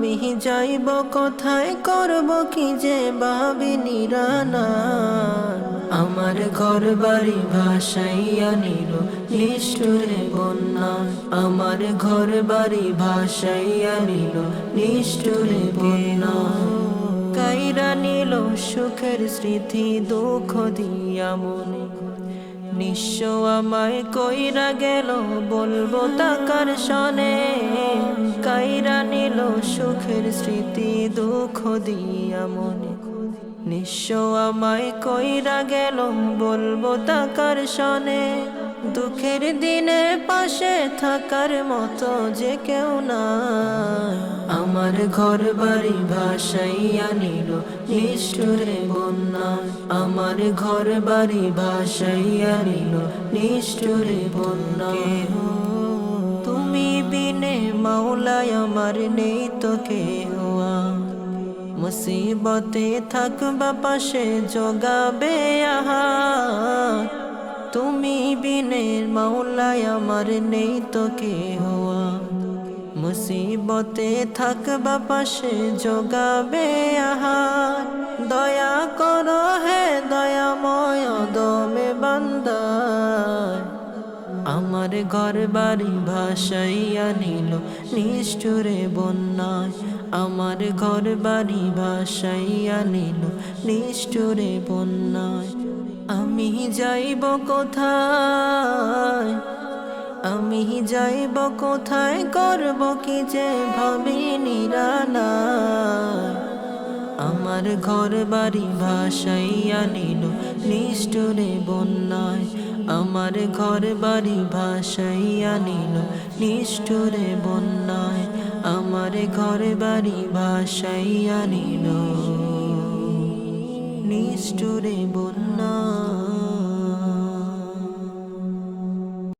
আমি যাইব কোথায়, করব কি যে ভাবি নিরানা। আমার ঘর বাড়ি ভাসাইয়া নিল নিষ্ঠুরে বন্যা। আমার ঘর বাড়ি ভাসাইয়া নিল নিষ্ঠুরে বন্যা। কাইরা নিল সুখের স্মৃতি, দুঃখ দিয়া মনে। নিঃস্ব আমায় কইরা গেল, বলব তাকার সনে। কাইরা নিল সুখের স্মৃতি, দুঃখ দিয়া মনে। নিঃস্ব আমায় কইরা গেল, বলব তাকার সনে। দুঃখের দিনে পাশে থাকার মতো যে কেউ না আমার ঘর বাড়ি ভাসাইয়া নিল নিষ্ঠুরে বন্যা। আমার ঘর বাড়ি ভাসাইয়া নিল নিষ্ঠুরে বন্যা। তুমি বিনে মাওলায় আমার নেই তো কেহ মুসিবতে থাকবা পাশে জগাবে আহা। তুমি বিনে মাওলায় আমার নেই তো কে হওয়া মুসিবতে থাকবা পাশে জগাবে আহার। দয়া করো হে দয়াময় দমে বান্দায় আমার ঘর বাড়ি ভাসাইয়া নিল নিষ্ঠুরে বন্যায়। আমার ঘর বাড়ি ভাসাইয়া নিল নিষ্ঠুরে বন্যায়। আমি যাইব কোথায়? আমি যাইব কোথায়, করব কি যে ভাবি নিরানা আমার ঘর বাড়ি ভাসাইয়া নিল নিষ্ঠুরে বন্যায়। আমার ঘর বাড়ি ভাসাইয়া নিল নিষ্ঠুরে বন্যায়। আমার ঘর বাড়ি ভাসাইয়া নিল নিষ্ঠুরে বন্যায়।